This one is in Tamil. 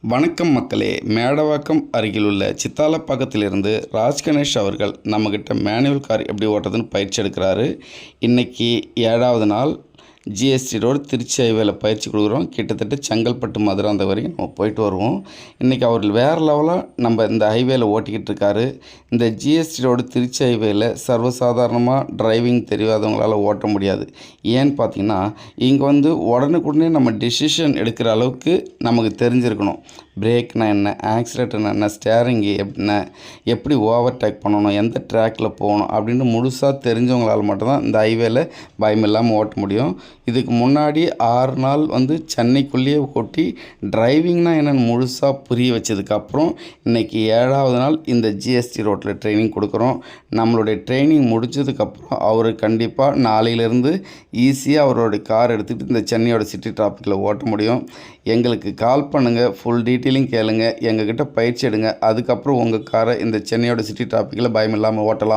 வணக்கம் மக்களே. மேடவாக்கம் அருகிலுள்ள சித்தாலப்பாக்கத்திலிருந்து ராஜ் கணேஷ் அவர்கள் நம்மக்கிட்ட மேனுவல் கார் எப்படி ஓட்டுறதுன்னு பயிற்சி எடுக்கிறாரு. இன்றைக்கி ஏழாவது நாள். ஜிஎஸ்டி ரோடு திருச்சி ஹைவேல பயிற்சி கொடுக்குறோம். கிட்டத்தட்ட செங்கல்பட்டு மதுராந்த வரைக்கும் நம்ம போயிட்டு வருவோம். இன்றைக்கி அவர் வேறு லெவலாக நம்ம இந்த ஹைவேல ஓட்டிக்கிட்டு இருக்காரு. இந்த ஜிஎஸ்டி ரோடு திருச்சி ஹைவேல சர்வசாதாரணமாக டிரைவிங் தெரியாதவங்களால் ஓட்ட முடியாது. ஏன்னு பார்த்தீங்கன்னா இங்கே வந்து உடனுக்குடனே நம்ம டிசிஷன் எடுக்கிற அளவுக்கு நமக்கு தெரிஞ்சிருக்கணும். பிரேக்னா என்ன ஆக்சிலேட்டர்னா என்ன ஸ்டேரிங்கு என்ன எப்படி ஓவர்டேக் பண்ணணும் எந்த ட்ராக்கில் போகணும் அப்படின்னு முழுசாக தெரிஞ்சவங்களால் மட்டும்தான் இந்த ஹைவேல பயம் இல்லாமல் ஓட்ட முடியும். இதுக்கு முன்னாடி ஆறு நாள் வந்து சென்னைக்குள்ளேயே ஓட்டி டிரைவிங்னால் என்னென்னு முழுசாக புரிய வச்சதுக்கப்புறம் இன்றைக்கி ஏழாவது நாள் இந்த ஜிஎஸ்டி ரோட்டில் ட்ரைனிங் கொடுக்குறோம். நம்மளுடைய ட்ரைனிங் முடிஞ்சதுக்கப்புறம் அவர் கண்டிப்பாக நாளையிலேருந்து ஈஸியாக அவரோட கார் எடுத்துகிட்டு இந்த சென்னையோட சிட்டி டிராஃபிக்கில் ஓட்ட முடியும். எங்களுக்கு கால் பண்ணுங்கள் ஃபுல் டீட்டெயிலிங் கேளுங்கள் எங்ககிட்ட பயிற்சி எடுங்க. அதுக்கப்புறம் உங்கள் காரை இந்த சென்னையோட சிட்டி டிராஃபிக்கில் பயம் இல்லாமல் ஓட்டலாம்.